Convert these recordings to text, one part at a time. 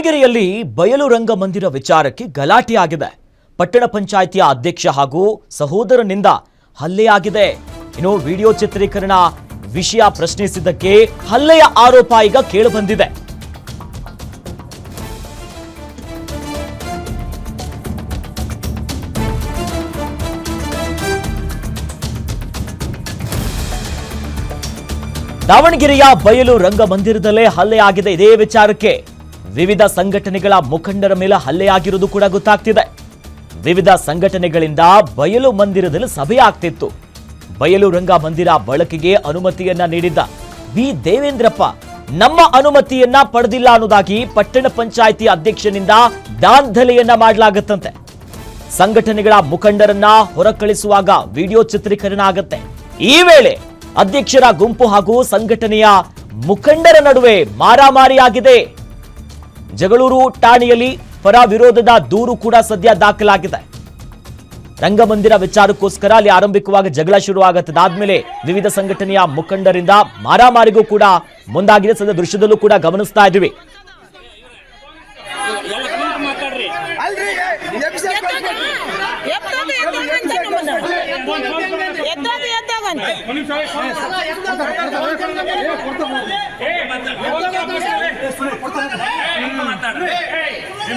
ದಾವಣಗೆರೆಯಲ್ಲಿ ಬಯಲು ರಂಗಮಂದಿರ ವಿಚಾರಕ್ಕೆ ಗಲಾಟೆಯಾಗಿದೆ. ಪಟ್ಟಣ ಪಂಚಾಯಿತಿಯ ಅಧ್ಯಕ್ಷ ಹಾಗೂ ಸಹೋದರನಿಂದ ಹಲ್ಲೆಯಾಗಿದೆ. ಇನ್ನು ವಿಡಿಯೋ ಚಿತ್ರೀಕರಣ ವಿಷಯ ಪ್ರಶ್ನಿಸಿದ್ದಕ್ಕೆ ಹಲ್ಲೆಯ ಆರೋಪ ಈಗ ಕೇಳಿಬಂದಿದೆ. ದಾವಣಗೆರೆಯ ಬಯಲು ರಂಗಮಂದಿರದಲ್ಲೇ ಹಲ್ಲೆಯಾಗಿದೆ. ಇದೇ ವಿಚಾರಕ್ಕೆ ವಿವಿಧ ಸಂಘಟನೆಗಳ ಮುಖಂಡರ ಮೇಲೆ ಹಲ್ಲೆಯಾಗಿರುವುದು ಕೂಡ ಗೊತ್ತಾಗ್ತಿದೆ. ವಿವಿಧ ಸಂಘಟನೆಗಳಿಂದ ಬಯಲು ಮಂದಿರದಲ್ಲಿ ಸಭೆ ಆಗ್ತಿತ್ತು. ಬಯಲು ರಂಗ ಮಂದಿರ ಬಳಕೆಗೆ ಅನುಮತಿಯನ್ನ ನೀಡಿದ್ದ ಬಿ ದೇವೇಂದ್ರಪ್ಪ ನಮ್ಮ ಅನುಮತಿಯನ್ನ ಪಡೆದಿಲ್ಲ ಅನ್ನೋದಾಗಿ ಪಟ್ಟಣ ಪಂಚಾಯಿತಿ ಅಧ್ಯಕ್ಷನಿಂದ ದಾಂಧಲೆಯನ್ನ ಮಾಡಲಾಗುತ್ತಂತೆ. ಸಂಘಟನೆಗಳ ಮುಖಂಡರನ್ನ ಹೊರಕಳಿಸುವಾಗ ವಿಡಿಯೋ ಚಿತ್ರೀಕರಣ ಆಗತ್ತೆ. ಈ ವೇಳೆ ಅಧ್ಯಕ್ಷರ ಗುಂಪು ಹಾಗೂ ಸಂಘಟನೆಯ ಮುಖಂಡರ ನಡುವೆ ಮಾರಾಮಾರಿಯಾಗಿದೆ. ಜಗಳೂರು ಠಾಣೆಯಲ್ಲಿ ಪರ ವಿರೋಧದ ದೂರು ಕೂಡ ಸದ್ಯ ದಾಖಲಾಗಿದೆ. ರಂಗಮಂದಿರ ವಿಚಾರಕ್ಕೋಸ್ಕರ ಅಲ್ಲಿ ಆರಂಭಿಕವಾಗಿ ಜಗಳ ಶುರುವಾಗುತ್ತೆ. ಮೇಲೆ ವಿವಿಧ ಸಂಘಟನೆಯ ಮುಖಂಡರಿಂದ ಮಾರಾಮಾರಿಗೂ ಕೂಡ ಮುಂದಾಗಿದೆ. ಸದ್ಯ ದೃಶ್ಯದಲ್ಲೂ ಕೂಡ ಗಮನಿಸ್ತಾ ಇದ್ದೀವಿ. Hey,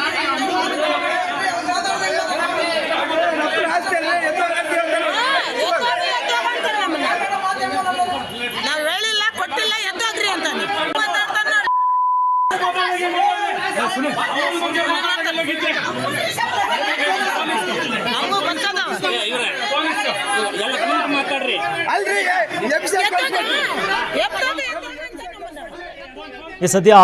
ಮಾತಾಡ್ರಿ. ಅಲ್ರಿ. ಈ ಸದ್ಯ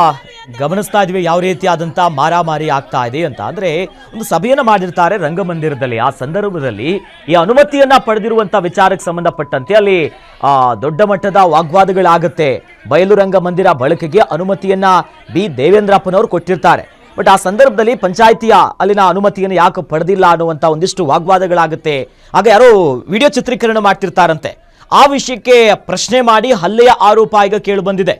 ಗಮನಿಸ್ತಾ ಇದ್ವಿ, ಯಾವ ರೀತಿಯಾದಂಥ ಮಾರಾಮಾರಿ ಆಗ್ತಾ ಇದೆ ಅಂತ. ಅಂದರೆ ಒಂದು ಸಭೆಯನ್ನು ಮಾಡಿರ್ತಾರೆ ರಂಗಮಂದಿರದಲ್ಲಿ, ಆ ಸಂದರ್ಭದಲ್ಲಿ ಈ ಅನುಮತಿಯನ್ನ ಪಡೆದಿರುವಂಥ ವಿಚಾರಕ್ಕೆ ಸಂಬಂಧಪಟ್ಟಂತೆ ಅಲ್ಲಿ ದೊಡ್ಡ ಮಟ್ಟದ ವಾಗ್ವಾದಗಳಾಗುತ್ತೆ. ಬಯಲು ರಂಗಮಂದಿರ ಬಳಕೆಗೆ ಅನುಮತಿಯನ್ನ ಬಿ. ದೇವೇಂದ್ರಪ್ಪನವರು ಕೊಟ್ಟಿರ್ತಾರೆ. ಬಟ್ ಆ ಸಂದರ್ಭದಲ್ಲಿ ಪಂಚಾಯಿತಿಯ ಅಲ್ಲಿನ ಅನುಮತಿಯನ್ನು ಯಾಕೆ ಪಡೆದಿಲ್ಲ ಅನ್ನುವಂಥ ಒಂದಿಷ್ಟು ವಾಗ್ವಾದಗಳಾಗುತ್ತೆ. ಹಾಗೆ ಯಾರೋ ವಿಡಿಯೋ ಚಿತ್ರೀಕರಣ ಮಾಡ್ತಿರ್ತಾರಂತೆ. ಆ ವಿಷಯಕ್ಕೆ ಪ್ರಶ್ನೆ ಮಾಡಿ ಹಲ್ಲೆಯ ಆರೋಪ ಈಗ ಕೇಳಿ ಬಂದಿದೆ.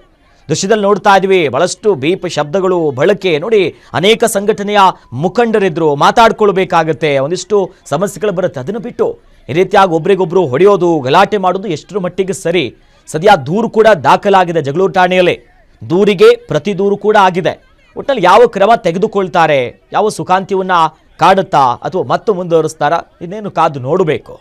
ದೃಶ್ಯದಲ್ಲಿ ನೋಡ್ತಾ ಇದ್ವಿ ಬಹಳಷ್ಟು ಬೀಪ್ ಶಬ್ದಗಳು ಬಳಕೆ ನೋಡಿ ಅನೇಕ ಸಂಘಟನೆಯ ಮುಖಂಡರಿದ್ರು ಮಾತಾಡ್ಕೊಳ್ಬೇಕಾಗತ್ತೆ ಒಂದಿಷ್ಟು ಸಮಸ್ಯೆಗಳು ಬರುತ್ತೆ ಅದನ್ನು ಬಿಟ್ಟು ಈ ರೀತಿಯಾಗಿ ಒಬ್ರಿಗೊಬ್ರು ಹೊಡೆಯೋದು ಗಲಾಟೆ ಮಾಡೋದು ಎಷ್ಟರ ಮಟ್ಟಿಗೆ ಸರಿ ಸದ್ಯ ದೂರು ಕೂಡ ದಾಖಲಾಗಿದೆ ಜಗಳೂರು ಠಾಣೆಯಲ್ಲಿ ದೂರಿಗೆ ಪ್ರತಿ ದೂರು ಕೂಡ ಆಗಿದೆ ಒಟ್ಟಿನಲ್ಲಿ ಯಾವ ಕ್ರಮ ತೆಗೆದುಕೊಳ್ತಾರೆ ಯಾವ ಸುಖಾಂತಿಯನ್ನು ಕಾಡುತ್ತಾ ಅಥವಾ ಮತ್ತೆ ಮುಂದುವರಿಸ್ತಾರಾ ಇನ್ನೇನು ಕಾದು ನೋಡಬೇಕು